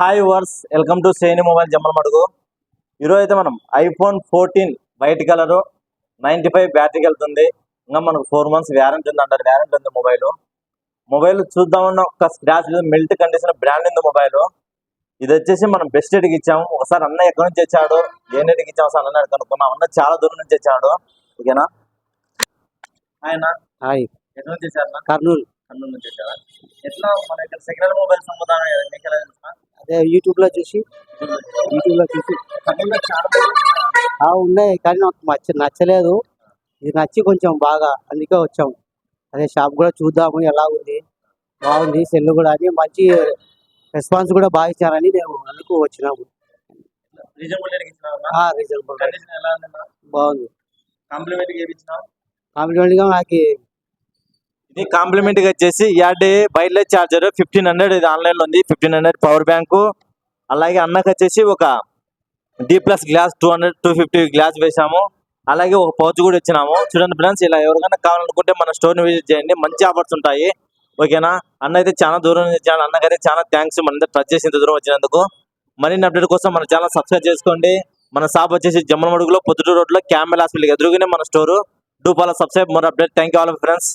Hi verse welcome to సేని mobile Jammalamadugu ఈరోజు అయితే మనం iPhone fourteen white colour ninety five బ్యాటరీకి వెళ్తుంది. ఇంకా మనకు ఫోర్ మంత్స్ వ్యారంటీ ఉంది అంటారు. వ్యారంటీ ఉంది మొబైల్ మొబైల్ చూద్దామన్న ఒక స్క్రాచ్ మెల్ట్ కండిషన్ బ్రాండ్ ఉంది మొబైల్ ఇది వచ్చేసి మనం బెస్ట్ రేట్కి ఇచ్చాము. ఒకసారి అన్న ఎక్కడి నుంచి వచ్చాడు? ఏ రేట్కి ఇచ్చాము? సార్ అన్న కనుక్కున్నాం అన్న చాలా దూరం నుంచి వచ్చాడు. ఓకేనా ఆయన హాయ్ ఎక్కడి నుంచి వచ్చారు కర్నూలు. కర్నూలు నుంచి వచ్చారా? ఎట్లా? మన ఇక్కడ సిగ్నల్ మొబైల్స్ అమ్ముతాను మీకు ఎలా తెలుసా అదే యూట్యూబ్లో చూసి యూట్యూబ్లో చూసి. ఉన్నాయి కానీ నాకు నచ్చ నచ్చలేదు. ఇది నచ్చి కొంచెం బాగా అందుకే వచ్చాము అదే షాప్ కూడా చూద్దాము ఎలా ఉంది? బాగుంది సెల్ కూడా అని మంచి రెస్పాన్స్ కూడా బాగా ఇచ్చారని మేము అందుకు వచ్చినాము. రీజనబుల్ బాగుంది. కాంప్లిమెంట్ ఇచ్చినావు? కాంప్లిమెంట్గా నాకు ఇది కాంప్లిమెంట్గా వచ్చేసి add wireless charger fifteen hundred ఇది ఆన్లైన్లో ఉంది. Fifteen hundred power bank. అలాగే అన్నకు వచ్చేసి ఒక D plus glass two hundred two fifty glass వేసాము అలాగే ఒక పౌచ్ కూడా ఇచ్చినాము. చూడండి ఫ్రెండ్స్ ఇలా ఎవరికైనా కావాలనుకుంటే మన స్టోర్ని విజిట్ చేయండి. మంచి ఆఫర్స్ ఉంటాయి. ఓకేనా? అన్న అయితే చాలా దూరం నుంచి వచ్చాడు. అన్నకైతే చాలా థ్యాంక్స్ మన ట్రస్ట్ చేసి ఇంత దూరం వచ్చినందుకు. మరిన్ని అప్డేట్ కోసం మన ఛానల్ సబ్స్క్రైబ్ చేసుకోండి. మన షాప్ వచ్చేసి జమ్మలమడుగులో పొద్దుటూరు రోడ్లో హాస్పిటల్ ఎదురుగానే మన store. Do follow subscribe more update. Thank you all friends